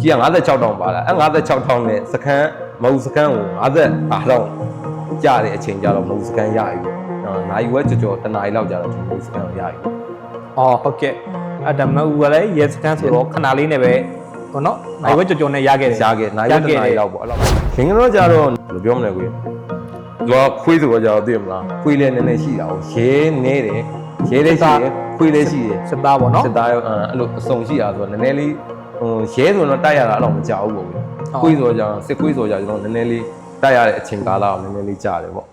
ကြီးက56တောင်ပါလားအဲ56တောင်နဲ့စကန်မဟုတ်စကန်ကို50အားတော့ကြာတဲ့အချိန်ကြတော့မဟုတ်စကန်ရပြီပေါ့။နိုင်ဝဲကြော်ကြော်တနားရီလောက်ကြာတော့မဟုတ်စကန်ကိုရပြီ။အော်ဟုတ်ကဲ့အဲ့ဒါမဟုတ်ကလည်းရဲစကန်ဆိုတော့ခဏလေးနဲ့ပဲဟောနော်နိုင်ဝဲကြော်ကြော်နဲ့ရခဲ့တယ်ရခဲ့နိုင်ဝဲတနားရီလောက်ပေါ့အဲ့လောက်ခင်ဗျားတို့ကြတော့ဘယ်လိုပြောမလဲကိုကြီးသူကခွေးဆိုတော့ကြတော့သိရမလားခွေးလည်းနည်းနည်းရှိတာကိုရဲနေတယ်ရဲလည်းရှိတယ်ခွေးလည်းရှိတယ်စစ်သားပေါ့နော်စစ်သားရောအဲ့လိုအစုံရှိတာဆိုတော့နည်းနည်းလေး ဟိုရဲဆိုတော့တိုက်ရတာအဲ့တော့မကြောက်ဘူးပေါ့ခွေးဆိုတော့ကြတော့စစ်ခွေးဆိုတော့ကျွန်တော်နည်းနည်းလေးတိုက်ရတဲ့အချိန်ကာလကိုနည်းနည်းလေးကြာတယ်ပေါ့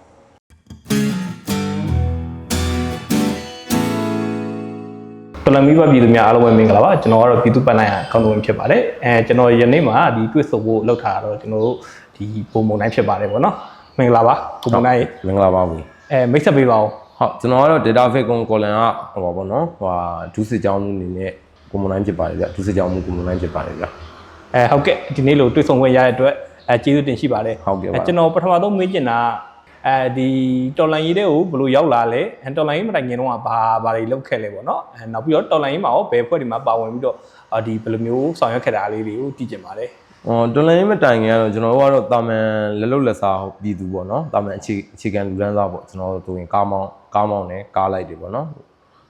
ပလမီဘပြည်သူများအားလုံးပဲမင်္ဂလာပါကျွန်တော်ကတော့ပြည်သူ့ပန်နိုင်အကောင့်ဝင်ဖြစ်ပါတယ်အဲကျွန်တော်ယနေ့မှာဒီတွေ့ဆုံဖို့လောက်ထားတာတော့ကျွန်တော်တို့ဒီပုံမုံတိုင်းဖြစ်ပါတယ်ပေါ့နော်မင်္ဂလာပါပုံမုံတိုင်းမင်္ဂလာပါဘူးအဲမိတ်ဆက်ပေးပါဦးဟုတ်ကျွန်တော်ကတော့ data fake ကိုကော်လန်ကဟိုပါဘောနော်ဟိုဒုစစ်ကြောင်းမှုအနေနဲ့ ကွန်မွန်လိုင်းဖြစ်ပါတယ်ဗျဒုစစ်ကြောင်းမှုကွန်မွန်လိုင်းဖြစ်ပါတယ်ဗျအဲဟုတ်ကဲ့ဒီနေ့လို့တွေ့ဆုံခွင့်ရတဲ့အတွက်အဲကျေးဇူးတင်ရှိပါတယ်ဟုတ်ကဲ့ပါကျွန်တော်ပထမဆုံးမေးချင်တာအဲဒီတော်လိုင်းရေးတဲ့ကိုဘယ်လိုရောက်လာလဲအဲတော်လိုင်းရေးမတိုင်ခင်တော့ကဘာဘာတွေလုပ်ခဲ့လဲပေါ့နော်အဲနောက်ပြီးတော့တော်လိုင်းရေးမှာရောဘယ်ဖွဲ့တွေမှာပါဝင်ပြီးတော့အာဒီဘယ်လိုမျိုးဆောင်ရွက်ခဲ့တာလေးတွေကိုသိချင်ပါတယ်ဟောတော်လိုင်းမတိုင်ခင်ကတော့ကျွန်တော်တို့ကတော့တာမန်လက်လုတ်လက်စားပြည်သူပေါ့နော်တာမန်အခြေအခြေခံလူဒန်းစားပေါ့ကျွန်တော်တို့ဆိုရင်ကားမောင်းကားမောင်းနဲ့ကားလိုက်တွေပေါ့နော်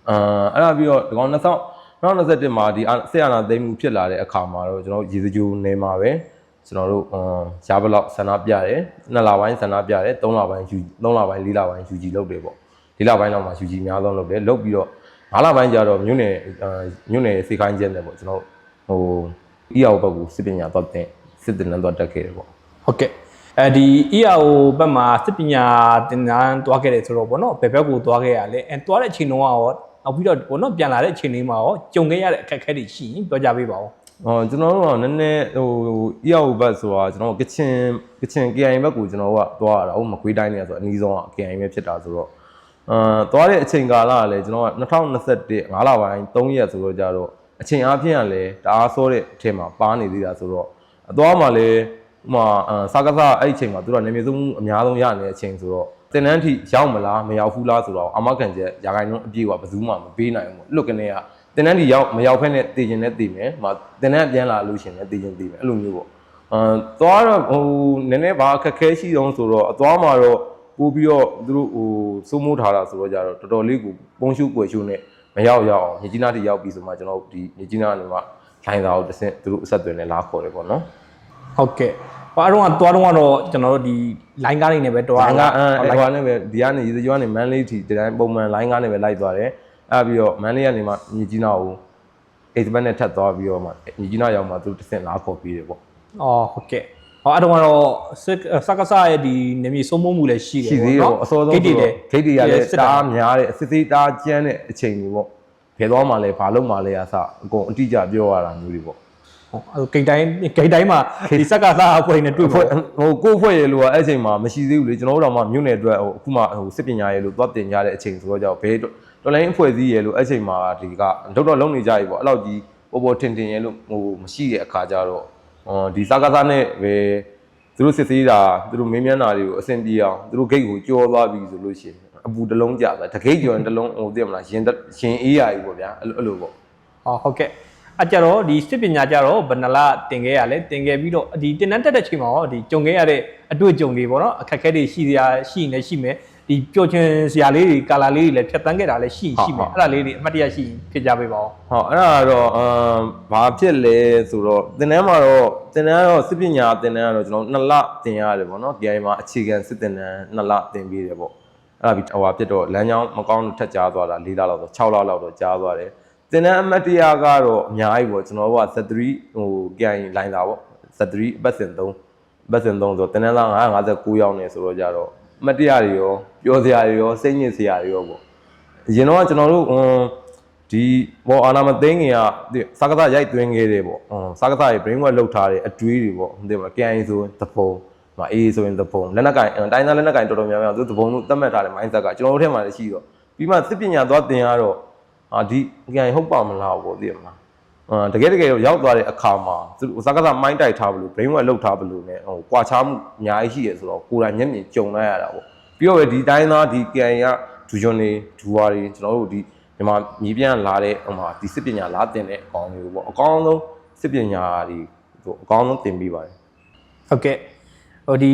အာအဲ့ဒါပြီးတော့ဒီကောင်2000 2021မှာဒီဆက်ရနာသိမ်းမှုဖြစ်လာတဲ့အခါမှာတော့ကျွန်တော်ရေစကြိုနေမှာပဲကျွန်တော်တို့အမ်ရှားဘလောက်ဆန္ဒပြတယ်နှစ်လပိုင်းဆန္ဒပြတယ်သုံးလပိုင်းယူသုံးလပိုင်းလေးလပိုင်းယူကြည်လုပ်တယ်ပေါ့လေးလပိုင်းတော့မှယူကြည်အများဆုံးလုပ်တယ်လုပ်ပြီးတော့ငါးလပိုင်းကျတော့မြို့နယ်မြို့နယ်စေခိုင်းချက်နဲ့ပေါ့ကျွန်တော်ဟိုအီအောက်ဘက်ကိုစစ်ပညာတော့တင်စစ်တင်နဲ့တော့တက်ခဲ့တယ်ပေါ့ဟုတ်ကဲ့အဲဒီ EAO ဘက်မှာစစ်ပညာသင်တန်းတွားခဲ့တယ်ဆိုတော့ဗောနော်ဘယ်ဘက်ကိုတွားခဲ့ရလဲအဲတွားတဲ့အချိန်တုန်းကရော နောက်ပြီးတော့ဗောနော်ပြန်လာတဲ့အချိန်လေးမှာရောကြုံခဲ့ရတဲ့အခက်အခဲတွေရှိရင်ပြောကြပေးပါဦးဟောကျွန်တော်တို့ကနည်းနည်းဟိုအီအောက်ဘက်ဆိုတာကျွန်တော်ကချင်ကချင် KIA ဘက်ကိုကျွန်တော်တို့ကသွားရတာဟုတ်မကွေးတိုင်းနေဆိုအနီးဆုံးက KIA ပဲဖြစ်တာဆိုတော့အာသွားတဲ့အချိန်ကာလကလည်းကျွန်တော်က2021 5လပိုင်း3ရက်ဆိုတော့ကြတော့အချိန်အားဖြင့်ကလည်းတအားဆိုးတဲ့အထက်မှာပါနေသေးတာဆိုတော့အသွားမှာလည်းဥမာအာစကားစားအဲ့ဒီအချိန်မှာသူတို့ကနာမည်ဆုံးအများဆုံးရနေတဲ့အချိန်ဆိုတော့ တင်တန်းထိရောက်မလားမရောက်ဘူးလားဆိုတော့အမကန်ချက်ရာဂိုင်းလုံးအပြည့်ကဘယ်သူမှမပေးနိုင်ဘူးပေါ့လွတ်ကနေကတင်တန်းထိရောက်မရောက်ဖက်နဲ့တည်ခြင်းနဲ့တည်မယ်ဟိုတင်တန်းပြန်လာလို့ရှင်လည်းတည်ခြင်းတည်မယ်အဲ့လိုမျိုးပေါ့အာသွားတော့ဟိုနည်းနည်းဘာအခက်ခဲရှိအောင်ဆိုတော့အသွားမှာတော့ပို့ပြီးတော့သူတို့ဟိုစိုးမိုးထားတာဆိုတော့ကြတော့တော်တော်လေးကိုပုံရှုပွယ်ရှုနဲ့မရောက်ရောက်အောင်ညီကြီးနာတိရောက်ပြီဆိုမှကျွန်တော်ဒီညီကြီးနာကနေမှခိုင်းတာကိုတစ်ဆင့်သူတို့အဆက်အသွယ်နဲ့လာခေါ်တယ်ပေါ့နော်ဟုတ်ကဲ့ ဟိုအတော့ကတွားတော့ကတော့ကျွန်တော်တို့ဒီ line ကားလေးနဲ့ပဲတွားလိုင်းကအဲဟုတ်ဟိုကနေပဲဒီကနေရေစကြိုကနေမန်းလေးထိဒီတိုင်းပုံမှန်လိုင်းကနေပဲလိုက်သွားတယ်အဲပြီးတော့မန်းလေးကနေမှညီကြီးနာကိုအိတ်ဘက်နဲ့ထပ်သွားပြီးတော့မှညီကြီးနာရောက်မှသူတို့တစ်ဆင့်လာခေါ်ပြီးတယ်ပေါ့အော်ဟုတ်ကဲ့ဟောအတော့ကတော့စစ်စကားစားရဲ့ဒီနေမြေစိုးမိုးမှုလည်းရှိတယ်ရှိသေးတယ်ပေါ့အစောဆုံးဂိတ်တွေလည်းဂိတ်တွေကလည်းစစ်တာတားများတဲ့အစစ်သေးတားကျန်းတဲ့အချိန်တွေပေါ့ဖယ်သွားမှလည်းဘာလို့မှလည်းအစအကုန်အတိအကျပြောရတာမျိုးတွေပေါ့ ဟိုဂိတ်တိုင်းဂိတ်တိုင်းမှာဒီစကားစားအဖွဲ့နဲ့တွေ့ဖွဲ့ဖို့ဟိုကိုယ့်ဖွဲ့ရလို့ကအဲ့အချိန်မှာမရှိသေးဘူးလေကျွန်တော်တို့တော့မှမြို့နယ်အတွက်ဟိုအခုမှဟိုစစ်ပညာရလို့သွားတင်ကြတဲ့အချိန်ဆိုတော့ကြောင့်ဘယ်တော်လိုင်းအဖွဲ့စည်းရလို့အဲ့အချိန်မှာဒီကတော့တော့လုံနေကြပြီပေါ့အဲ့လောက်ကြီးပေါ်ပေါ်ထင်ထင်ရလို့ဟိုမရှိတဲ့အခါကျတော့ဟောဒီစကားစားနဲ့ပဲသူတို့စစ်သေးတာသူတို့မင်းမြန်းတာတွေကိုအဆင်ပြေအောင်သူတို့ဂိတ်ကိုကြောသွားပြီဆိုလို့ရှိရင်အပူတစ်လုံးကြာတာတဂိတ်ကျော်ရင်တစ်လုံးဟိုသိရမလားရင်ရင်အေးရပြီပေါ့ဗျာအဲ့လိုအဲ့လိုပေါ့ဟောဟုတ်ကဲ့ အကြတော့ဒီစစ်ပညာကြတော့ဘယ်နှလတင်ခဲ့ရလဲတင်ခဲ့ပြီးတော့ဒီတင်တန်းတက်တဲ့ချိန်မှာရောဒီကြုံခဲ့ရတဲ့အတွေ့အကြုံတွေပေါ့နော်အခက်အခဲတွေရှိစရာရှိနေရှိမယ်ဒီပျော်ချင်စရာလေးတွေကာလာလေးတွေလည်းဖြတ်တန်းခဲ့တာလည်းရှိရှိမယ်အဲ့ဒါလေးတွေအမှတ်တရရှိရင်ဖြစ်ကြပေးပါဦးဟောအဲ့ဒါကတော့အမ်ဘာဖြစ်လဲဆိုတော့သင်တန်းမှာတော့သင်တန်းကတော့စစ်ပညာသင်တန်းကတော့ကျွန်တော်နှစ်လသင်ရတယ်ပေါ့နော် DI မှာအခြေခံစစ်သင်တန်းနှစ်လသင်ပြီးတယ်ပေါ့အဲ့ဒါပြီးဟိုဟာဖြစ်တော့လမ်းကြောင်းမကောင်းလို့ထက်ကြားသွားတာ၄လလောက်တော့6လလောက်တော့ကြားသွားတယ် သင်တန်းအမှတ်တရကတော့အများကြီးပေါ့ကျွန်တော်တို့က Z3 ဟို GI လိုင်းတာပေါ့ Z3 အပတ်စဉ်3အပတ်စဉ်3ဆိုတော့သင်တန်းသား959ရောက်နေဆိုတော့ကြတော့အမှတ်တရတွေရောပြောစရာတွေရောစိတ်ညစ်စရာတွေရောပေါ့အရင်တော့ကျွန်တော်တို့အမ်ဒီဘောအာနာမသိငင်ကဒီစကားသားရိုက်သွင်းခဲ့တယ်ပေါ့အမ်စကားသားရဲ့ brain work လောက်ထားတဲ့အတွေးတွေပေါ့ဟုတ်တယ်မလား KI ဆိုရင်သဖုံမအေးဆိုရင်သဖုံလက်နက်ကင်အမ်တိုင်းသားလက်နက်ကင်တော်တော်များများသူသဖုံတို့သတ်မှတ်ထားတဲ့ mindset ကကျွန်တော်တို့ထဲမှာလည်းရှိတော့ပြီးမှစစ်ပညာသွားသင်ရတော့ အာဒီ KI ဟုတ်ပါမလားပေါ့သိရမလားအာတကယ်တကယ်ရောက်သွားတဲ့အခါမှာသူစကားသား mind တိုက်ထားဘလို့ brain work လောက်ထားဘလို့ ਨੇ ဟိုကွာခြားမှုအများကြီးရှိရဆိုတော့ကိုယ်တိုင်မျက်မြင်ကြုံလိုက်ရတာပေါ့ပြီးတော့ဒီတိုင်းသားဒီ KI ကဒူဂျွန်နေဒူဝါတွေကျွန်တော်တို့ဒီမြန်မာမြေပြန်လာတဲ့ဟိုမှာဒီစစ်ပညာလာတင်တဲ့အကောင်မျိုးပေါ့အကောင်းဆုံးစစ်ပညာတွေသူအကောင်းဆုံးတင်ပြီးပါတယ်ဟုတ်ကဲ့ဟိုဒီ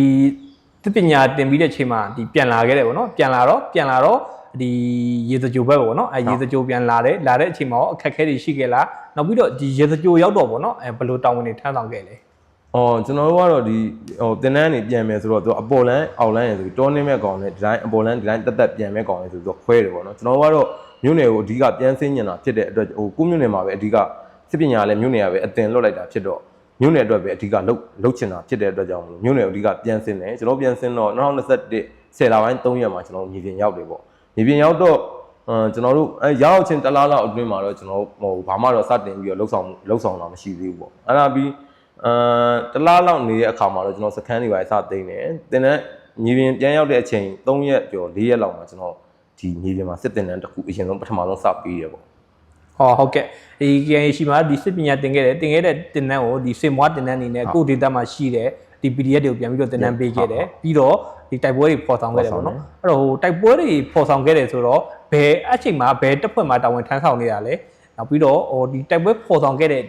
သစ်ပညာတင်ပြီးတဲ့အချိန်မှာဒီပြန်လာခဲ့တယ်ပေါ့နော်ပြန်လာတော့ပြန်လာတော့ ဒီရေစကြိုဘက်ပေါ့နော်အဲရေစကြိုပြန်လာတယ်လာတဲ့အချိန်မှာရောအခက်အခဲတွေရှိခဲ့လားနောက်ပြီးတော့ဒီရေစကြိုရောက်တော့ပေါ့နော်အဲဘယ်လိုတောင်းဝင်တွေထမ်းဆောင်ခဲ့လဲအော်ကျွန်တော်တို့ကတော့ဒီဟိုတင်တန်းနေပြန်မယ်ဆိုတော့သူအပေါ်လန်းအောက်လန်းရယ်ဆိုပြီးတောင်းနေမဲ့ကောင်နဲ့ဒီတိုင်းအပေါ်လန်းဒီတိုင်းတက်တက်ပြန်မဲ့ကောင်နဲ့ဆိုပြီးတော့ခွဲတယ်ပေါ့နော်ကျွန်တော်တို့ကတော့မြို့နယ်ကိုအဓိကပြန်ဆင်းညင်တာဖြစ်တဲ့အတွက်ဟိုကိုမြို့နယ်မှာပဲအဓိကစစ်ပညာလည်းမြို့နယ်ကပဲအတင်လွတ်လိုက်တာဖြစ်တော့မြို့နယ်အတွက်ပဲအဓိကလှုပ်လှုပ်ချင်တာဖြစ်တဲ့အတွက်ကြောင့်မလို့မြို့နယ်ကိုအဓိကပြန်ဆင်းတယ်ကျွန်တော်ပြန်ဆင်းတော့2021 10လပိုင်း3ရက်မှာကျွန်တော်ညီပြင်ရောက်တယ်ပေါ့ ညီပြင်ရောက်တော့အမ်ကျွန်တော်တို့အဲရောက်ချင်းတစ်လားလောက်အတွင်းမှာတော့ကျွန်တော်ဟိုဘာမှတော့စတင်ပြီးတော့လှုပ်ဆောင်လှုပ်ဆောင်တာမရှိသေးဘူးပေါ့အဲ့ဒါပြီးအာတလားလောက်နေတဲ့အခါမှာတော့ကျွန်တော်စခန်းတွေပါစသိမ်းတယ်တင်တဲ့ညီပြင်ပြန်ရောက်တဲ့အချိန်3ရက်ကျော်4ရက်လောက်မှာကျွန်တော်ဒီညီပြင်မှာစစ်တင်တန်းတစ်ခုအရင်ဆုံးပထမဆုံးစပြီးရပေါ့ဟောဟုတ်ကဲ့ဒီ KN ရှိမှာဒီစစ်ပညာတင်ခဲ့တယ်တင်ခဲ့တဲ့တင်တန်းကိုဒီစေမွားတင်တန်းအနေနဲ့ကိုဒေတာမှာရှိတယ်ဒီ PDF တွေကိုပြန်ပြီးတော့တင်တန်းပေးခဲ့တယ်ပြီးတော့ ဒီတိုက်ပွဲတွေပေါ်ဆောင်ခဲ့တယ်ပေါ့နော်အဲ့တော့ဟိုတိုက်ပွဲတွေပေါ်ဆောင်ခဲ့တယ်ဆိုတော့ဘယ်အချိန်မှာဘယ်တစ်ဖွဲ့မှာတာဝန်ထမ်းဆောင်နေတာလဲနောက်ပြီးတော့ဟိုဒီတိုက်ပွဲပေါ်ဆောင်ခဲ့တဲ့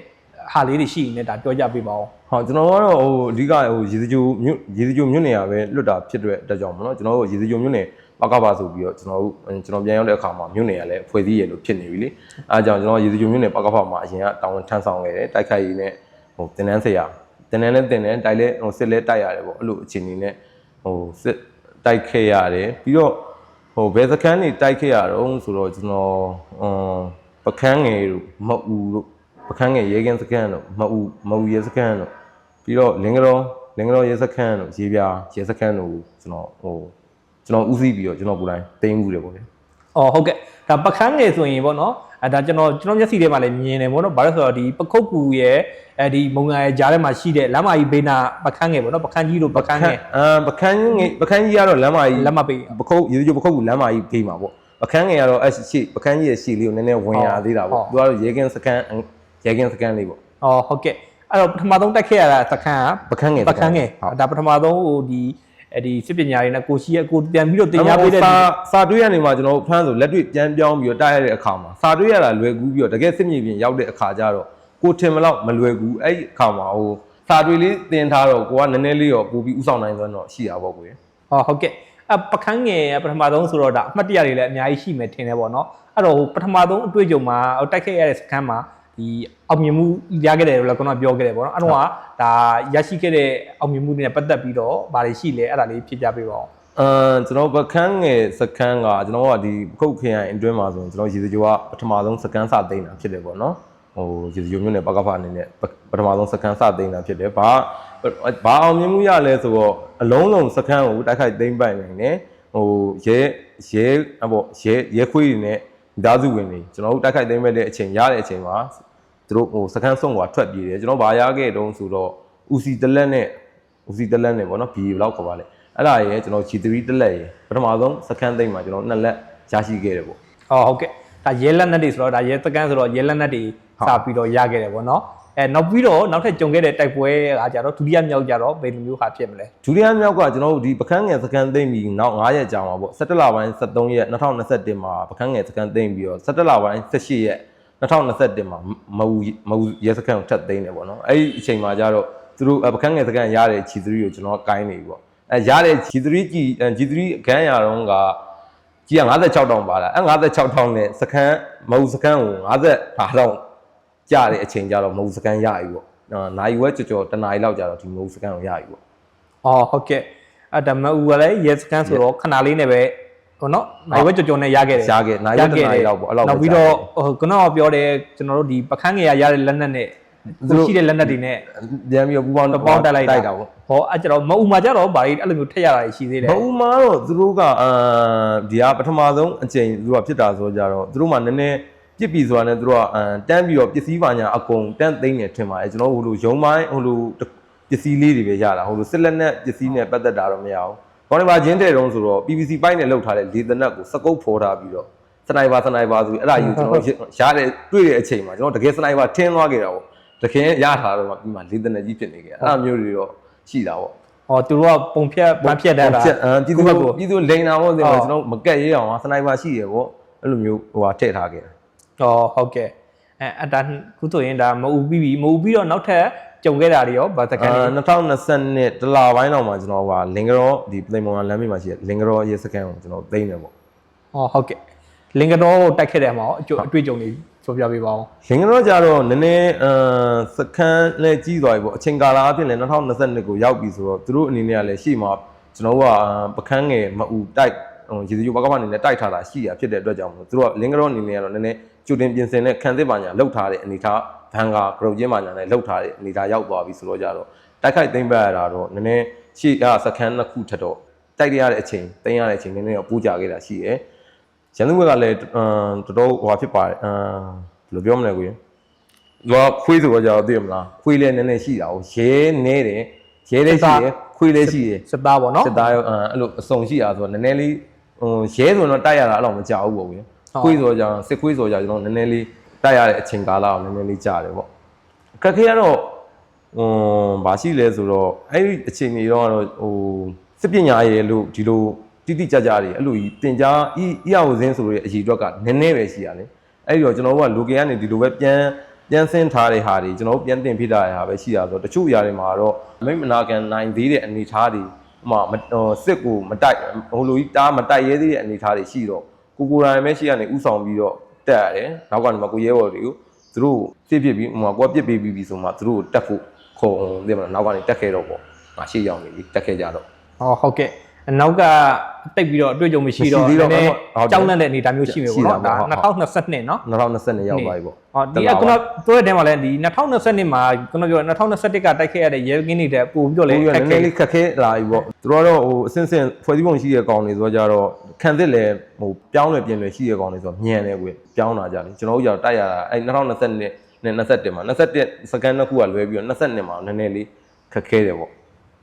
ဟာလေးတွေရှိနေဒါပြောကြပေးပါဦးဟောကျွန်တော်ကတော့ဟိုအဓိကဟိုရေစကြိုမြို့ရေစကြိုမြို့နယ်ကပဲလွတ်တာဖြစ်တဲ့အတွက်ကြောင့်မလို့ကျွန်တော်တို့ရေစကြိုမြို့နယ်ပကပါဆိုပြီးတော့ကျွန်တော်တို့ကျွန်တော်ပြန်ရောက်တဲ့အခါမှာမြို့နယ်ကလည်းဖွဲ့စည်းရလို့ဖြစ်နေပြီလေအဲအကြောင်းကျွန်တော်ရေစကြိုမြို့နယ်ပကပါမှာအရင်ကတာဝန်ထမ်းဆောင်ခဲ့တယ်တိုက်ခိုက်ရေးနဲ့ဟိုတင်တန်းဆရာတင်တန်းနဲ့တင်တန်းတိုက်လဲဟိုစစ်လဲတိုက်ရတယ်ပေါ့အဲ့လိုအခြေအနေနဲ့ ဟိုစစ်တိုက်ခဲ့ရတယ်ပြီးတော့ဟိုဘယ်စခန်းနေတိုက်ခဲ့ရတော့ဆိုတော့ကျွန်တော်အမ်ပကန်းငယ်တို့မအူတို့ပကန်းငယ်ရဲကင်းစခန်းတို့မအူမအူရဲစခန်းတို့ပြီးတော့လင်္ကတော်လင်္ကတော်ရဲစခန်းတို့ရေပြာရဲစခန်းတို့ကျွန်တော်ဟိုကျွန်တော်ဦးစီးပြီးတော့ကျွန်တော်ကိုယ်တိုင်တင်းမှုတယ်ပေါ့လေ။အော်ဟုတ်ကဲ့ဒါပကန်းငယ်ဆိုရင်ပေါ့နော် အဲဒါကျွန်တော်ကျွန်တော်မျက်စိထဲမှာလည်းမြင်တယ်ပေါ့နော်ဘာလို့လဲဆိုတော့ဒီပခုတ်ကူရဲ့အဲဒီမုံငါရဲ့ကြားထဲမှာရှိတဲ့လမ်းမကြီးဘေးနာပကန်းငယ်ပေါ့နော်ပကန်းကြီးတို့ပကန်းငယ်အာပကန်းငယ်ပကန်းကြီးကတော့လမ်းမကြီးလက်မပေးပခုတ်ရေချိုပခုတ်ကူလမ်းမကြီးဖေးမှာပေါ့ပကန်းငယ်ကတော့အဲ့ရှိပကန်းကြီးရဲ့ရှိလေးကိုနည်းနည်းဝင်ရသေးတာပေါ့သူကတော့ရေကင်းစခန်းရေကင်းစခန်းလေးပေါ့။အော်ဟုတ်ကဲ့အဲ့တော့ပထမဆုံးတက်ခဲ့ရတာစခန်းကပကန်းငယ်ပကန်းငယ်ဟုတ်ဒါပထမဆုံးဟိုဒီ အဲဒီစစ်ပညာတွေနဲ့ကိုရှိရဲ့ကိုပြန်ပြီးတော့တင်ညာပေးတဲ့စာစာတွေးရနေမှာကျွန်တော်တို့ဖမ်းဆိုလက်တွေ့ပြန်ပြောင်းပြီးတော့တိုက်ရတဲ့အခါမှာစာတွေးရတာလွယ်ကူးပြီးတော့တကယ်စစ်မြေပြင်ရောက်တဲ့အခါကျတော့ကိုထင်မလောက်မလွယ်ကူအဲ့ဒီအခါမှာဟိုစာတွေးလေးတင်ထားတော့ကိုကနည်းနည်းလေးရောပို့ပြီးဥဆောင်နိုင်သွားတော့ရှိတာပေါ့ကိုယ်ဟောဟုတ်ကဲ့အပကန်းငယ်ကပထမဆုံးဆိုတော့ဒါအမှတ်တရတွေလည်းအများကြီးရှိမယ်ထင်တယ်ပေါ့နော်အဲ့တော့ဟိုပထမဆုံးအတွေ့အကြုံမှာဟိုတိုက်ခဲ့ရတဲ့စခန်းမှာ ဒီအောင်မြင်မှုရခဲ့တယ်လို့လည်းကျွန်တော်ပြောခဲ့တယ်ပေါ့နော်အဲ့တော့ကဒါရရှိခဲ့တဲ့အောင်မြင်မှုတွေနဲ့ပတ်သက်ပြီးတော့ဗာတွေရှိလဲအဲ့ဒါလေးဖြည့်ပြပေးပါဦးအမ်ကျွန်တော်ပကန်းငယ်စခန်းကကျွန်တော်ကဒီပခုတ်ခရိုင်အတွင်းမှာဆိုရင်ကျွန်တော်ရေစကြိုကပထမဆုံးစခန်းစသိမ်းတာဖြစ်တယ်ပေါ့နော်ဟိုရေစကြိုမြို့နယ်ပကဖအနေနဲ့ပထမဆုံးစခန်းစသိမ်းတာဖြစ်တယ်ဘာဘာအောင်မြင်မှုရလဲဆိုတော့အလုံးလုံးစခန်းကိုတိုက်ခိုက်သိမ်းပိုက်နိုင်တယ်ဟိုရဲရဲအပေါ့ရဲရဲခွေးတွေနဲ့မိသားစုဝင်တွေကျွန်တော်တို့တိုက်ခိုက်သိမ်းမဲ့တဲ့အချိန်ရတဲ့အချိန်မှာ သူတို့ဟိုစခန်းဆုံးကထွက်ပြေးတယ်ကျွန်တော်ဘာရခဲ့တုံးဆိုတော့ဦးစီတလက်နဲ့ဦးစီတလက်နဲ့ပေါ့နော်ဘီဘယ်လောက်ခေါ်ပါလဲအဲ့ဒါရယ်ကျွန်တော် G3 တက်လက်ရယ်ပထမဆုံးစခန်းသိမ်းမှာကျွန်တော်နှစ်လက်ရရှိခဲ့တယ်ပေါ့ဟောဟုတ်ကဲ့ဒါရဲလက်နက်တွေဆိုတော့ဒါရဲစကန်ဆိုတော့ရဲလက်နက်တွေစပြီးတော့ရခဲ့တယ်ပေါ့နော်အဲနောက်ပြီးတော့နောက်ထပ်ကြုံခဲ့တဲ့တိုက်ပွဲကကြတော့ဒုတိယမြောက်ကြတော့ဘယ်လိုမျိုးဟာဖြစ်မလဲဒုတိယမြောက်ကကျွန်တော်တို့ဒီပကန်းငယ်စကန်သိမ့်ပြီးနောက်9ရက်ကြာမှာပေါ့17လပိုင်း23ရက်2021မှာပကန်းငယ်စကန်သိမ့်ပြီးတော့17လပိုင်း18ရက် 2021မှာမအူမအူရဲစကန်ကိုထပ်သိမ်းတယ်ပေါ့နော်အဲ့ဒီအချိန်မှာကျတော့သူတို့ပကန်းငယ်စကန်ရတဲ့ G3 ကိုကျွန်တော်ကိုင်းနေပြီပေါ့အဲရတဲ့ G3 G G3 ဂန်းရတော့ကကြီးက56တောင်ပါလားအဲ56တောင်နဲ့စကန်မအူစကန်ကို55တောင်ကြတဲ့အချိန်ကျတော့မအူစကန်ရပြီပေါ့အာနိုင်ဝဲကြော်ကြော်တနားရီလောက်ကျတော့ဒီမအူစကန်ကိုရပြီပေါ့အော်ဟုတ်ကဲ့အဲ့ဒါမအူကလည်းရဲစကန်ဆိုတော့ခဏလေးနဲ့ပဲ ဟိုနော်နိုင်ဝဲကြော်ကြော်နဲ့ရခဲ့တယ်ရခဲ့နိုင်ဝဲတစ်နာရီလောက်ပေါ့အဲ့လောက်ပဲနောက်ပြီးတော့ကြာခဲ့ဟိုခုနကပြောတယ်ကျွန်တော်တို့ဒီပကန်းငယ်ရရတဲ့လက်နက်နဲ့သူတို့သူရှိတဲ့လက်နက်တွေနဲ့ပြန်ပြီးတော့ပူပေါင်းတပေါင်းတက်လိုက်တိုက်တာပေါ့ဟောအဲ့ကျတော့မအူမှာကြတော့ဗာလေးအဲ့လိုမျိုးထက်ရတာရှိသေးတယ်ဘုံမာတော့သူတို့ကအာဒီကပထမဆုံးအချိန်သူတို့ကဖြစ်တာဆိုကြတော့သူတို့မှနည်းနည်းပြစ်ပြီဆိုတာနဲ့သူတို့ကအမ်တန်းပြီးတော့ပစ္စည်းပါညာအကုန်တန်းသိမ်းနေထင်ပါတယ်ကျွန်တော်ဟိုလိုရုံမိုင်းဟိုလိုပစ္စည်းလေးတွေပဲရတာဟိုလိုစစ်လက်နဲ့ပစ္စည်းနဲ့ပတ်သက်တာတော့မရဘူး ခေါင်းထဲမှာဂျင်းတဲ့တုံးဆိုတော့ PVC ပိုင်းနဲ့လောက်ထားတဲ့လေသနက်ကိုစကုပ်ဖော်ထားပြီးတော့စနိုက်ပါစနိုက်ပါဆိုပြီးအဲ့ဒါကြီးကိုကျွန်တော်ရတဲ့တွေ့တဲ့အချိန်မှာကျွန်တော်တကယ်စနိုက်ပါထင်းသွားခဲ့တာပေါ့တကယ်ရထားတော့ပြီးမှလေသနက်ကြီးဖြစ်နေခဲ့အဲ့ဒါမျိုးတွေတော့ရှိတာပေါ့ဟောသူတို့ကပုံဖြတ်ပန်းဖြတ်တတ်တာအမ်ပြည်သူကိုယ့်ဘက်ကိုပြည်သူလိန်တာပေါ့ဒီဟုတ်မှာကျွန်တော်မကက်ရေးအောင်ဟာစနိုက်ပါရှိရပေါ့အဲ့လိုမျိုးဟိုဟာထည့်ထားခဲ့တာဟောဟုတ်ကဲ့အဲအဒါခုဆိုရင်ဒါမအူပြီးပြီမအူပြီးတော့နောက်ထပ် ကြုံခဲ့တာတွေရောဗာစကန်တွေအာ2020တလပိုင်းတော့မှကျွန်တော်ဟိုလင်္ကရောဒီပလိမုံလမ်းမေးမှာရှိတဲ့လင်္ကရောရေစကန်ကိုကျွန်တော်သိမ်းတယ်ပေါ့ဟောဟုတ်ကဲ့လင်္ကတော်ကိုတိုက်ခဲ့တဲ့မှာရောအကျိုးအတွေ့အကြုံတွေပြောပြပေးပါဦးလင်္ကရောကြတော့နည်းနည်းအာစကန်လည်းကြီးသွားပြီပေါ့အချိန်ကာလအပြင်လည်း2022ကိုရောက်ပြီဆိုတော့သူတို့အနေနဲ့ကလည်းရှေ့မှာကျွန်တော်တို့ကပကန်းငယ်မအူတိုက်ဟိုရေစီဘကမအနေနဲ့တိုက်ထားတာရှိရဖြစ်တဲ့အတွက်ကြောင့်မို့သူတို့ကလင်္ကရောအနေနဲ့ကတော့နည်းနည်းကြိုတင်ပြင်ဆင်တဲ့ခံစစ်ပါညာလောက်ထားတဲ့အနေထား ဘန်ကာဂရုတ်ချင်းပါညာနဲ့လောက်ထားတဲ့အနေထားရောက်သွားပြီဆိုတော့ကြတော့တိုက်ခိုက်သိမ့်ပတ်ရတာတော့နည်းနည်းရှေ့ကစကန်နှစ်ခုထက်တော့တိုက်ရတဲ့အချိန်သိမ်းရတဲ့အချိန်နည်းနည်းတော့ပူးကြခဲ့တာရှိတယ်ရန်သူဘက်ကလည်းအမ်တော်တော်ဟိုဖြစ်ပါတယ်အမ်ဘယ်လိုပြောမလဲကိုရင်သူကခွေးဆိုတော့ကြာတော့သိရမလားခွေးလည်းနည်းနည်းရှိတာကိုရဲနေတယ်ရဲလည်းရှိတယ်ခွေးလည်းရှိတယ်စစ်သားပေါ့နော်စစ်သားရောအဲ့လိုအစုံရှိတာဆိုတော့နည်းနည်းလေးဟိုရဲဆိုတော့တိုက်ရတာအဲ့လိုမကြောက်ဘူးပေါ့ဗျာဟုတ်ခွေးဆိုတော့ကြာစစ်ခွေးဆိုတော့ကြာကျွန်တော်နည်းနည်းလေး တိုက်ရတဲ့အချိန်ကာလကိုနည်းနည်းလေးကြာတယ်ပေါ့အခက်ခဲကတော့ဟွန်းဘာရှိလဲဆိုတော့အဲ့ဒီအချိန်ကြီးတော့ဟိုစစ်ပညာရေးလို့ဒီလိုတိတိကျကျတွေအဲ့လိုကြီးတင် जा ဤဤအောင်စင်းဆိုတဲ့အရေးအတွက်ကနည်းနည်းပဲရှိရတယ်အဲ့ဒီတော့ကျွန်တော်တို့ကလူကေကနေဒီလိုပဲပြန်ပြန်ဆင်းထားတဲ့ဟာတွေကျွန်တော်တို့ပြန်တင်ပြထားတဲ့ဟာပဲရှိရဆိုတော့တချို့ຢာတွေမှာတော့မိတ်မနာကန်နိုင်သေးတဲ့အနေအထားတွေဥပမာမဟိုစစ်ကိုမတိုက်ဟိုလိုကြီးတားမတိုက်ရဲသေးတဲ့အနေအထားတွေရှိတော့ကိုကိုရိုင်းပဲရှိရနေဥဆောင်ပြီးတော့ တက်ရတယ်နောက်ကနေမှကိုရဲဘော်တွေကိုသူတို့ပြစ်ပြစ်ပြီးဥပမာကိုကပြစ်ပေးပြီးပြီဆိုမှသူတို့တက်ဖို့ခုံသိမလားနောက်ကနေတက်ခဲ့တော့ပေါ့ငါရှေ့ရောက်နေပြီတက်ခဲ့ကြတော့ဟောဟုတ်ကဲ့အ နောက်ကတိတ်ပြီးတော့အတွေ့အကြုံမရှိတော့နည်းနည်းကြောက်လန့်တဲ့အနေအထားမျိုးရှိမယ်ပေါ့နော်ဒါ2022နော်2022ရောက်ပါပြီပေါ့ဟောဒီကကျွန်တော်တို့ရဲ့တဲမှာလဲဒီ2022မှာကျွန်တော်ပြော2021ကတိုက်ခဲ့ရတဲ့ရဲကင်းတွေတဲ့ပို့ပြီးတော့လဲခက်ခဲခက်ခဲလာပြီပေါ့သူတို့ကတော့ဟိုအစင်းစင်းဖွဲ့စည်းပုံရှိတဲ့ကောင်တွေဆိုတော့ကြတော့ခံသစ်လဲဟိုပြောင်းလဲပြင်လဲရှိတဲ့ကောင်တွေဆိုတော့မြန်တယ်ကွပြောင်းလာကြတယ်ကျွန်တော်တို့ကြတော့တိုက်ရတာအဲ2022နဲ့21မှာ21စကန်တစ်ခုကလွဲပြီးတော့22မှာနည်းနည်းလေးခက်ခဲတယ်ပေါ့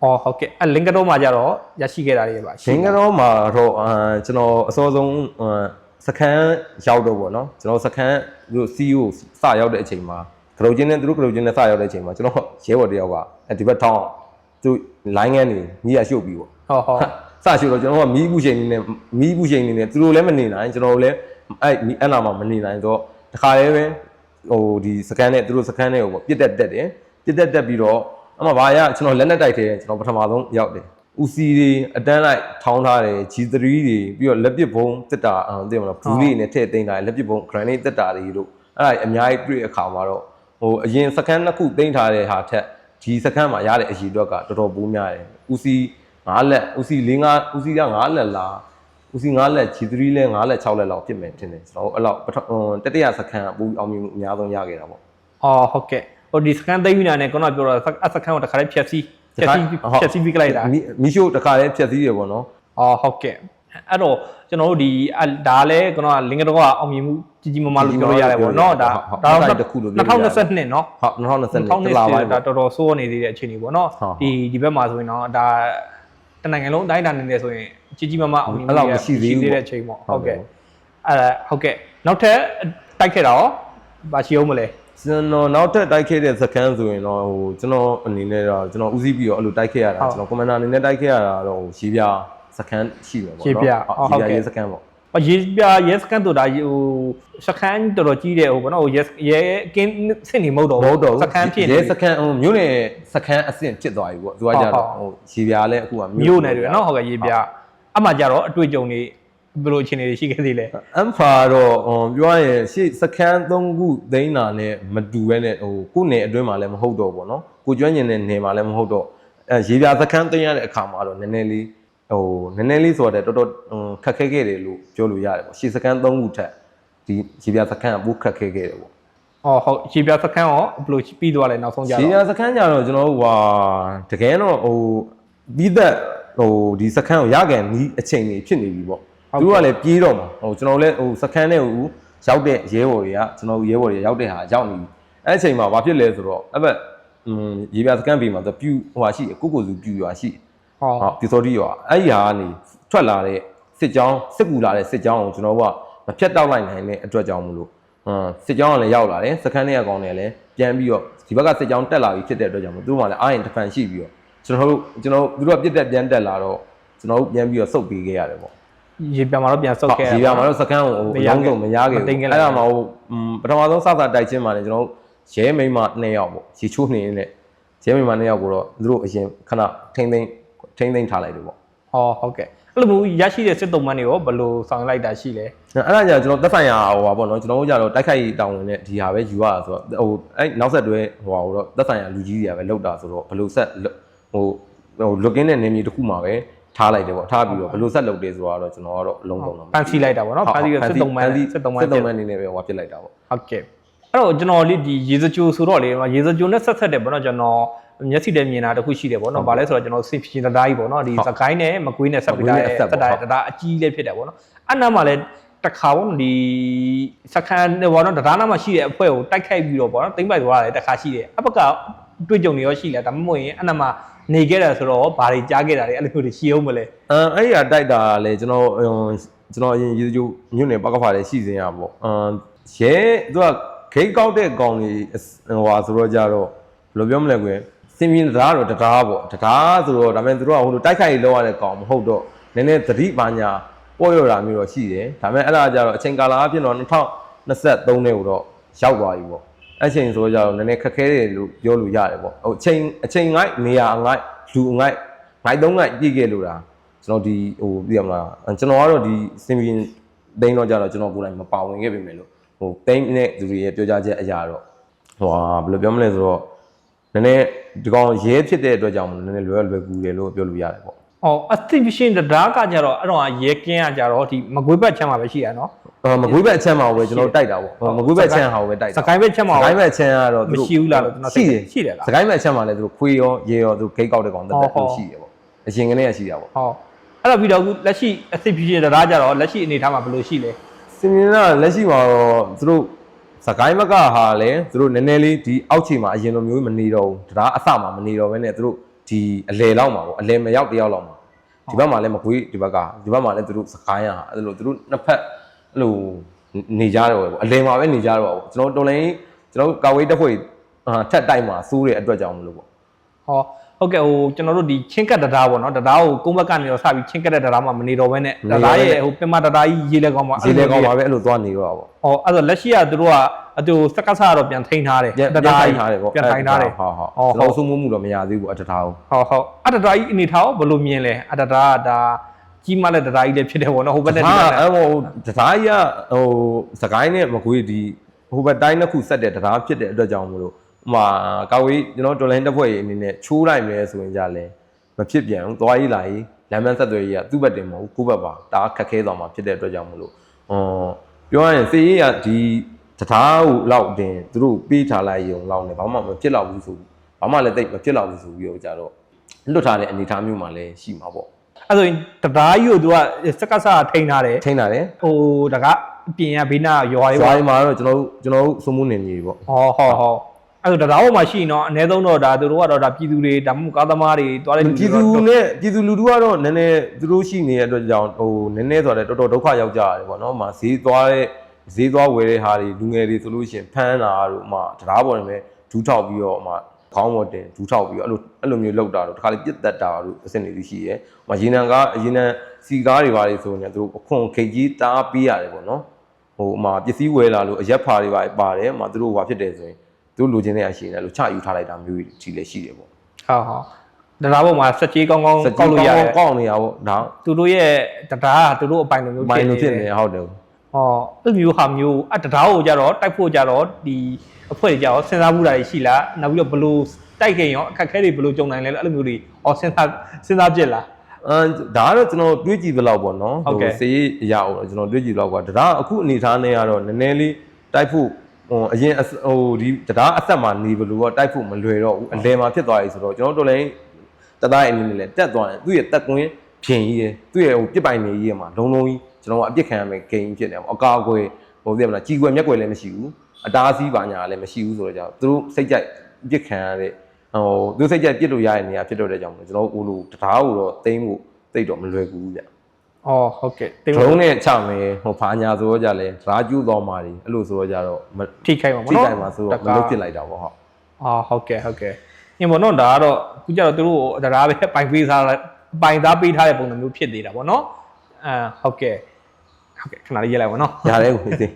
ဟောဟုတ်ကဲ့အလင်ကတော့မှာကြတော့ရရှိခဲ့တာတွေပါရင်းကတော့မှာတော့အာကျွန်တော်အစောဆုံးအာစကန်ရောက်တော့ပေါ့နော်ကျွန်တော်စကန်သူ CEO စရောက်တဲ့အချိန်မှာကရုတ်ချင်းနဲ့သူတို့ကရုတ်ချင်းနဲ့စရောက်တဲ့အချိန်မှာကျွန်တော်ရဲဘော်တယောက်ကအဲဒီဘက်ထောင်းသူ line ကနေညီရရှုပ်ပြီးပေါ့ဟောဟောစရှိတော့ကျွန်တော်ကမီးဘူးချိန်နေနဲ့မီးဘူးချိန်နေနဲ့သူတို့လည်းမနေနိုင်ကျွန်တော်တို့လည်းအဲ့ဒီအဲ့နာမှာမနေနိုင်တော့တခါလေးပဲဟိုဒီစကန်နဲ့သူတို့စကန်နဲ့ဟိုပေါ့ပြစ်တက်တက်တယ်ပြစ်တက်တက်ပြီးတော့ အမှဘာရကျွန်တော်လက်နဲ့တိုက်တယ်ကျွန်တော်ပထမဆုံးရောက်တယ်ဦးစီတွေအတန်းလိုက်ထောင်းထားတယ် G3 တွေပြီးတော့လက်ပစ်ဘုံတက်တာအောင်သိမလားဘူးလေးနဲ့ထည့်သိမ်းထားတယ်လက်ပစ်ဘုံ grenade တက်တာတွေလို့အဲ့ဒါအများကြီးတွေ့အခါမှာတော့ဟိုအရင်စကန်နှစ်ခုသိမ်းထားတဲ့ဟာထက်ဒီစကန်မှာရတဲ့အရေးအတွက်ကတော်တော်ပိုးများတယ်ဦးစီငါးလက်ဦးစီ၄၅ဦးစီကငါးလက်လားဦးစီငါးလက် G3 လဲငါးလက်6လက်လောက်ဖြစ်မယ်ထင်တယ်ကျွန်တော်တို့အဲ့လောက်ပထဟိုတတိယစခန်းအပူအောင်မြင်မှုအများဆုံးရခဲ့တာပေါ့ဟောဟုတ်ကဲ့ ဟိုဒီစကန်သိမ်းယူတာနဲ့ကျွန်တော်ပြောတော့အစကန်ကိုတခါလေးဖြက်စီးဖြက်စီးဖြက်စီးပြီးလိုက်တာမီရှိုးတခါလေးဖြက်စီးရပေါ့နော်အော်ဟုတ်ကဲ့အဲ့တော့ကျွန်တော်တို့ဒီဒါလည်းကျွန်တော်ကလင်္ကတော်ကအောင်မြင်မှုကြီးကြီးမားမားလို့ပြောလို့ရတယ်ပေါ့နော်ဒါဒါတော့တစ်ခုလို့ပြောရ2022နော်ဟုတ်2022လာပါဒါတော်တော်စိုးရနေသေးတဲ့အခြေအနေပေါ့နော်ဒီဒီဘက်မှာဆိုရင်တော့ဒါတနိုင်ငံလုံးအတိုင်းအတာနေနေဆိုရင်ကြီးကြီးမားမားအောင်မြင်မှုရရှိသေးတဲ့အချိန်ပေါ့ဟုတ်ကဲ့အဲ့ဟုတ်ကဲ့နောက်ထပ်တိုက်ခဲ့တာရောမရှိအောင်မလဲ ကျွန်တော်နောက်ထပ်တိုက်ခဲ့တဲ့စခန်းဆိုရင်တော့ဟိုကျွန်တော်အနေနဲ့တော့ကျွန်တော်ဦးစီးပြီးတော့အဲ့လိုတိုက်ခဲ့ရတာဟုတ်ကျွန်တော်ကွန်မန်ဒါအနေနဲ့တိုက်ခဲ့ရတာတော့ဟိုရှီးပြစခန်းရှိတယ်ပေါ့နော်ရှီးပြဟုတ်ဟုတ်ရှီးပြကဲ့ရေးစခန်းပေါ့။အရေးပြရဲစကန်တို့ဒါဟိုစကန်တော်တော်ကြီးတဲ့ဟိုဘောနော်ဟိုရဲရဲကင်းစစ်နေမဟုတ်တော့မဟုတ်တော့ဘူးစကန်ဖြစ်နေရဲစခန်းဟိုမြို့နယ်စခန်းအဆင့်ဖြစ်သွားပြီပေါ့သူကကြတော့ဟုတ်ဟိုရှီးပြလည်းအခုကမြို့နယ်တွေနော်ဟုတ်ကဲ့ရေးပြအမှကြတော့အတွေ့အကြုံတွေ ဘယ်လိုအခြေအနေတွေရှိခဲ့သေးလဲအမ်ဖာတော့ဟိုပြောရရင်ရှေ့စခန်း၃ခုသိန်းတာနဲ့မတူဘဲနဲ့ဟိုကိုယ့်နယ်အတွင်းမှာလည်းမဟုတ်တော့ဘောနော်ကိုကျွမ်းကျင်တဲ့နယ်မှာလည်းမဟုတ်တော့အဲရေပြစခန်းသိမ်းရတဲ့အခါမှာတော့နည်းနည်းလေးဟိုနည်းနည်းလေးဆိုတော့တော်တော်ဟိုခက်ခဲခဲ့တယ်လို့ပြောလို့ရတယ်ပေါ့ရှေ့စခန်း၃ခုထက်ဒီရေပြစခန်းကပိုခက်ခဲခဲ့တယ်ပေါ့။အော်ဟုတ်ရေးပြစကန်ရောဘယ်လိုပြီးသွားလဲနောက်ဆုံးကြရေတော့ပြစခန်းကြတော့ကျွန်တော်တို့ဟာတကယ်တော့ဟိုပြီးသက်ဟိုဒီစခန်းကိုရကန်နီးအချိန်ကြီးဖြစ်နေပြီပေါ့ သူတို့ကလည်းပြေးတော့မှာဟိုကျွန်တော်လည်းဟိုစခန်းနဲ့ဟိုရောက်တဲ့ရဲဘော်တွေကကျွန်တော်ရဲဘော်တွေရောက်တဲ့ဟာရောက်နေပြီအဲ့အချိန်မှာဘာဖြစ်လဲဆိုတော့အဲ့ဘက်อืมရေပြစခန်းပေးမှာသူပြူဟိုဟာရှိတယ်ကိုကိုစုပြူရွာရှိဟောဟုတ်ပြူစောတိရွာအဲ့ဒီဟာကနေထွက်လာတဲ့စစ်ကြောင်းစစ်ကူလာတဲ့စစ်ကြောင်းကိုကျွန်တော်ကမဖြတ်တောက်လိုက်နိုင်တဲ့အတွက်ကြောင့်မလို့ဟမ်စစ်ကြောင်းကလည်းရောက်လာတယ်စခန်းထဲကကောင်းတယ်လည်းပြန်ပြီးတော့ဒီဘက်ကစစ်ကြောင်းတက်လာပြီဖြစ်တဲ့အတွက်ကြောင့်မလို့သူတို့ကလည်းအားရင်တစ်ဖန်ရှိပြီးတော့ကျွန်တော်တို့ကျွန်တော်တို့သူတို့ကပြစ်တက်ပြန်တက်လာတော့ကျွန်တော်တို့ပြန်ပြီးတော့စုတ်ပေးခဲ့ရတယ်ပေါ့ ရေးပြမှာတော့ပြန်ဆုတ်ခဲ့ဒီပြမှာတော့စကန်းကိုမအရရောခဲ့င်းဆုံးမရခဲ့မသိမ်းဘူးခဲ့လိုက်အဲ့ဒါမှဟိုอืมပထမဆုံးစစတိုက်ချင်းမှာလည်းကျွန်တော်တို့ရဲမိန်းမနှစ်ယောက်ပေါ့ရေချိုးနေနေရဲမိမနှစ်ယောက်ကိုတော့သူတို့အရင်ခဏထိမ့်သိမ့်ထိမ့်သိမ့်ထားလိုက်တယ်ပေါ့ဟောဟုတ်ကဲ့အဲ့လိုမျိုးရရှိတဲ့စစ်တုံးမန်းတွေရောဘယ်လိုဆောင်လိုက်တာရှိလဲအဲ့ဒါကြောင့်ကျွန်တော်သက်ဆိုင်ရာဟိုပါပေါ့နော်ကျွန်တော်တို့ကြတော့တိုက်ခိုက်တောင်းဝင်တဲ့ဒီဟာပဲယူရတာဆိုတော့ဟိုအဲ့နောက်ဆက်တွဲဟိုပါတော့သက်ဆိုင်ရာလူကြီးတွေကပဲလောက်တာဆိုတော့ဘယ်လိုဆက်ဟိုဟို login တဲ့နေမြေတစ်ခုမှာပဲ ထားလိုက်တယ်ပေါ့ထားပြီးတော့ဘယ်လိုဆက်လုပ်တယ်ဆိုတော့ကျွန်တော်ကတော့အလုံးစုံတော့ဖန်ဆီးလိုက်တာပေါ့နော်ဖန်ဆီးရစစ်တုံးမန်းစစ်တုံးမန်းစစ်တုံးမန်းအနေနဲ့ပဲဟိုပြစ်လိုက်တာပေါ့ဟုတ်ကဲ့အဲ့တော့ကျွန်တော်လေးဒီရေစကြိုဆိုတော့လေရေစကြိုနဲ့ဆက်ဆက်တယ်ပေါ့နော်ကျွန်တော်မျက်စိနဲ့မြင်တာတစ်ခုရှိတယ်ပေါ့နော်။ဘာလဲဆိုတော့ကျွန်တော်စင်ရှင်တရားကြီးပေါ့နော်။ဒီစကိုင်းနဲ့မကွေးနဲ့ဆက်ပြီးတာဆက်တာတရားအကြီးလေးဖြစ်တယ်ပေါ့နော်။အဲ့နားမှာလည်းတစ်ခါပေါ့နော်ဒီစခန်းနဲ့ပေါ့နော်တရားနားမှာရှိတဲ့အဖွဲ့ကိုတိုက်ခိုက်ပြီးတော့ပေါ့နော်တိမ့်ပိုက်သွားတယ်တစ်ခါရှိတယ်။အပက တွေ့ကြုံနေရောရှိလဲဒါမှမဟုတ်ရင်အဲ့နားမှာနေခဲ့တာဆိုတော့ဘာတွေကြားခဲ့တာလဲအဲ့လိုမျိုးတွေရှိအောင်မလဲအဲအဲ့ဒီကတိုက်တာလေကျွန်တော်ဟိုကျွန်တော်အရင်ရေစကြိုညွန့်နေပကဖာလေးရှိစင်ရပေါ့အမ်ရဲသူကဂိတ်ကောက်တဲ့ကောင်ကြီးဟိုဟာဆိုတော့ကြတော့ဘယ်လိုပြောမလဲကွယ်စင်ပြင်းတရားတော့တရားပေါ့တရားဆိုတော့ဒါပေမဲ့သူတို့ကဟိုလိုတိုက်ခိုက်လောက်ရတဲ့ကောင်မဟုတ်တော့နည်းနည်းသတိပါညာပေါ့ရတာမျိုးတော့ရှိတယ်ဒါပေမဲ့အဲ့ဒါကြတော့အချိန်ကာလအဖြစ်တော့2023နဲ့ကိုတော့ရောက်သွားပြီပေါ့ အဲ့ချိန်ဆိုတော့ကြတော့နည်းနည်းခက်ခဲတယ်လို့ပြောလို့ရတယ်ပေါ့ဟိုအချိန်အချိန်ငိုက်နေရာငိုက်လူငိုက်ငိုက်သုံးငိုက်ပြည့်ခဲ့လို့တာကျွန်တော်ဒီဟိုပြရမလားကျွန်တော်ကတော့ဒီစင်ပြင်တိန်းတော့ကြတော့ကျွန်တော်ကိုယ်တိုင်မပါဝင်ခဲ့ပြီမယ်လို့ဟိုတိန်းနဲ့သူတွေရဲ့ပြောကြားချက်အရာတော့ဟိုဟာဘယ်လိုပြောမလဲဆိုတော့နည်းနည်းဒီကောင်ရဲဖြစ်တဲ့အတွက်ကြောင့်မလို့နည်းနည်းလွယ်လွယ်ကူတယ်လို့ပြောလို့ရတယ်ပေါ့။ အော် activation တရားကကြတော့အဲ့တော့ရဲကင်းကကြတော့ဒီမကွေးဘက်ချမ်းမှာပဲရှိရနော်အော်မကွေးဘက်အချမ်းမှာပဲကျွန်တော်တိုက်တာပေါ့ဟိုမကွေးဘက်အချမ်းဟာကိုပဲတိုက်။တာစကိုင်းဘက်ချမ်းမှာစကိုင်းဘက်အချမ်းကတော့သူတို့မရှိဘူးလားလို့ကျွန်တော်ရှိတယ်ရှိတယ်လားစကိုင်းဘက်အချမ်းမှာလည်းသူတို့ခွေးရောရေရောသူတို့ဂိတ်ကောက်တဲ့ကောင်တက်တက်ဟောဟောသူရှိတယ်ပေါ့အရင်ကနေကရှိတာပေါ့ဟောအဲ့တော့ပြီးတော့အခုလက်ရှိ activation တရားကြတော့လက်ရှိအနေထားမှာဘယ်လိုရှိလဲစင်မြင်ကလက်ရှိမှာတော့သူတို့စကိုင်းဘက်ကဟာလည်းသူတို့နည်းနည်းလေးဒီအောက်ခြေမှာအရင်လိုမျိုးမနေတော့ဘူးတရားအစမှာမနေတော့ဘဲနဲ့သူတို့ ဒီအလဲလောက်မှာပေါ့အလဲမရောက်တယောက်လောက်မှာဒီဘက်မှာလည်းမကွေးဒီဘက်ကဒီဘက်မှာလည်းသူတို့စကိုင်းရဟာအဲ့လိုသူတို့နှစ်ဖက်အဲ့လိုနေကြတော့ပေါ့အလဲမှာပဲနေကြတော့ပေါ့ကျွန်တော်တော်လိုင်းကျွန်တော်ကာဝေးတက်ဖွဲ့အာထက်တိုက်မှာစိုးတဲ့အတွက်ကြောင့်မလို့ပေါ့ဟော ဟုတ်ကဲ့ဟိုကျွန်တော်တို့ဒီချင်းကတ်တရားပေါ့နော်တရားကိုကုန်းဘက်ကနေတော့စပြီးချင်းကတ်တဲ့တရားမှာမနေတော့ဘဲနဲ့တရားရဲ့ဟိုပင်မတရားကြီးရေးလဲကောင်းမှာဒီလေကောင်မှာပဲအဲ့လိုသွားနေတော့ပေါ့ဟောအဲ့တော့လက်ရှိကသူတို့ကအတူစက်ကစားတော့ပြန်ထိန်းထားတယ်ပြန်ပြန်ထိုင်ထားတယ်ပေါ့ပြန်ထိုင်ထားတယ်ဟုတ်ဟုတ်ဟောကျွန်တော်ဆုံးမမှုတော့မရသေးဘူးအတထားကိုဟုတ်ဟုတ်အတတရားကြီးအနေထားကိုဘယ်လိုမြင်လဲအတတရားကဒါကြီးမတဲ့တရားကြီးလည်းဖြစ်တယ်ပေါ့နော်ဟိုဘက်နဲ့ဒီဟာဘက်နဲ့အဲ့ဟိုတရားကြီးကဟိုစကိုင်းနဲ့မကွေးဒီဟိုဘက်တိုင်းတစ်ခုဆက်တဲ့တရားဖြစ်တဲ့အတွက်ကြောင့်မလို့ဟို မှာကာဝေးကျွန်တော်တော်လိုင်းတစ်ဖွဲ့ရေးအနေနဲ့ချိုးလိုက်မယ်ဆိုရင်ကြလဲမဖြစ်ပြန်ဘူးသွားရေးလာရေးလမ်းမဆက်သွယ်ရေးကသူ့ဘက်တင်မဟုတ်ကိုယ့်ဘက်ပါဒါခက်ခဲသွားမှာဖြစ်တဲ့အတွက်ကြောင့်မလို့ဟောပြောရရင်စေရေးကဒီတရားကိုလောက်တင်သူတို့ပေးထားလိုက်ရုံလောက်နေဘာမှမဖြစ်တော့ဘူးဆိုဘာမှလည်းတိတ်မဖြစ်တော့ဘူးဆိုပြီးတော့ကြတော့လွတ်ထားတဲ့အနေအထားမျိုးမှလည်းရှိမှာပေါ့အဲ့ဆိုရင်တရားကြီးကိုသူကစက်ကစားထိန်းထားတယ်ထိန်းတာတယ်ဟိုတကအပြင်ကဘေးနားရွာရေးရွာပေါ့တွေမှာတော့ကျွန်တော်တို့ကျွန်တော်တို့စုံမှုနေမြေတွေပေါ့ဟောဟောဟော အဲ့တော့တရားပေါ်မှာရှိရင်တော့အ ਨੇ ဆုံးတော့ဒါသူတို့ကတော့ဒါပြည်သူတွေဒါမှမဟုတ်ကားသမားတွေတွားတဲ့လူပြည်တွေသူတော့နဲ့ပြည်သူလူထုကတော့နည်းနည်းသူတို့ရှိနေတဲ့အတွက်ကြောင့်ဟိုနည်းနည်းဆိုတော့တော်တော်ဒုက္ခရောက်ကြရတယ်ပေါ့နော်။မှာဈေးသွားတဲ့ဈေးသွားဝယ်တဲ့ဟာတွေလူငယ်တွေဆိုလို့ရှိရင်ဖမ်းတာတို့မှတရားပေါ်နေပဲဒူးထောက်ပြီးတော့မှခေါင်းပေါ်တင်ဒူးထောက်ပြီးတော့အဲ့လိုအဲ့လိုမျိုးလောက်တာတော့တခါလေပြစ်တက်တာတို့အဆင့်တွေရှိရဲ။မှာရေနံကားရေနံစီကားတွေပါလေဆိုရင်သူတို့အခွန်ခိတ်ကြီးတားပေးရတယ်ပေါ့နော်။ဟိုမှာပစ္စည်းဝယ်လာလို့အရက်ဖာတွေပါပါတယ်။မှာသူတို့ဟိုဘာဖြစ်တယ်ဆိုရင် သူတို့လိုချင်တဲ့အရှိန်နဲ့လို့ချယူထားလိုက်တာမျိုးကြီးရှိလည်းရှိတယ်ပေါ့ဟုတ်ဟုတ်တရားပေါ်မှာစက်ကြီးကောင်းကောင်းစက်ကောကြီးက်လို့ရတယ်ကောက်နေရပေါ့ဒါသူတို့ရဲ့တရားကသူတို့အပိုင်လိုမျိုးမိုဖြစ်င်းနေလို့ဖြစ်တယ်နေဟုတ်တယ်ဟောအဲ့မျိုးဟာမျိုးအတရားကိုကြတော့တိုက်ဖို့ကြတော့ဒီအဖွဲ့တွေကြတော့စဉ်းစားမှုတာတွေရှိလားနောက်ပြီးတော့ဘယ်လိုတိုက်ခင်ရောအခက်အခဲတွေဘယ်လိုကြုံနိုင်လဲလို့အဲ့လိုမျိုးတွေဟောစဉ်းစားစဉ်းစားပြစ်လားအမ်ဒါကတော့ကျွန်တော်တွေးကြည့်သလောက်ပေါ့နော်ဟုတ်ကဲ့စေးရအောင်တော့ကျွန်တော်တွေးကြည့်သလောက်ကဒါကအခုအနေထားနဲ့ကတော့နည်းနည်းလေးတိုက်ဖို့ ဟိုအရင်အစဟိုဒီတရားအသက်မှာနေဘလို့ကတိုက်ဖို့မလွယ်တော့ဘူးအလဲမှာဖြစ်သွားပြီဆိုတော့ကျွန်တော်တို့လည်းတသားအနေနဲ့လည်းတက်သွားတယ်သူ့ရဲ့တက်ကွင်းဖြင်ကြီးတယ်သူ့ရဲ့ဟိုပြစ်ပိုင်နေကြီးရမှာလုံးလုံးကြီးကျွန်တော်ကအပြစ်ခံရမယ်ဂိမ်းဖြစ်နေပေါ့အကာအကွယ်ဟိုပြမလားကြီးကွယ်မျက်ကွယ်လည်းမရှိဘူးအတားအဆီးပါညာလည်းမရှိဘူးဆိုတော့ကြောင့်သူတို့စိတ်ကြိုက်ပြစ်ခံရတဲ့ဟိုသူစိတ်ကြက်ပြစ်လို့ရတဲ့နေရာဖြစ်တော့တဲ့ကြောင့်မို့ကျွန်တော်တို့ဦးလို့တရားကိုတော့တိမ့်ဖို့တိတ်တော့မလွယ်ကူဘူးဗျ အော်ဟုတ်ကဲ့တင်ဒရုန်းနဲ့ချမယ်ဟိုဖာညာဆိုတော့ကြလဲဓာကျူးတော်မာတွေအဲ့လိုဆိုတော့ကြတော့မထိခိုက်မှာထိပေါ့နော်တိုင်မှာဆိုတော့မလုပ်ဖြစ်လိုက်တာပေါ့ဟုတ်အာဟုတ်ကဲ့ဟုတ်ကဲ့ညင်ပေါ့နော်ဒါကတော့ခုကျတော့သူတို့တရားပဲပိုင်ပေးထားပိုင်သားပေးထားတဲ့ပုံစံမျိုးဖြစ်နေတာပေါ့နော်အာဟုတ်ကဲ့ဟုတ်ကဲ့ခဏလေးရေးလိုက်ပါနော်ရတယ်ကိုသိ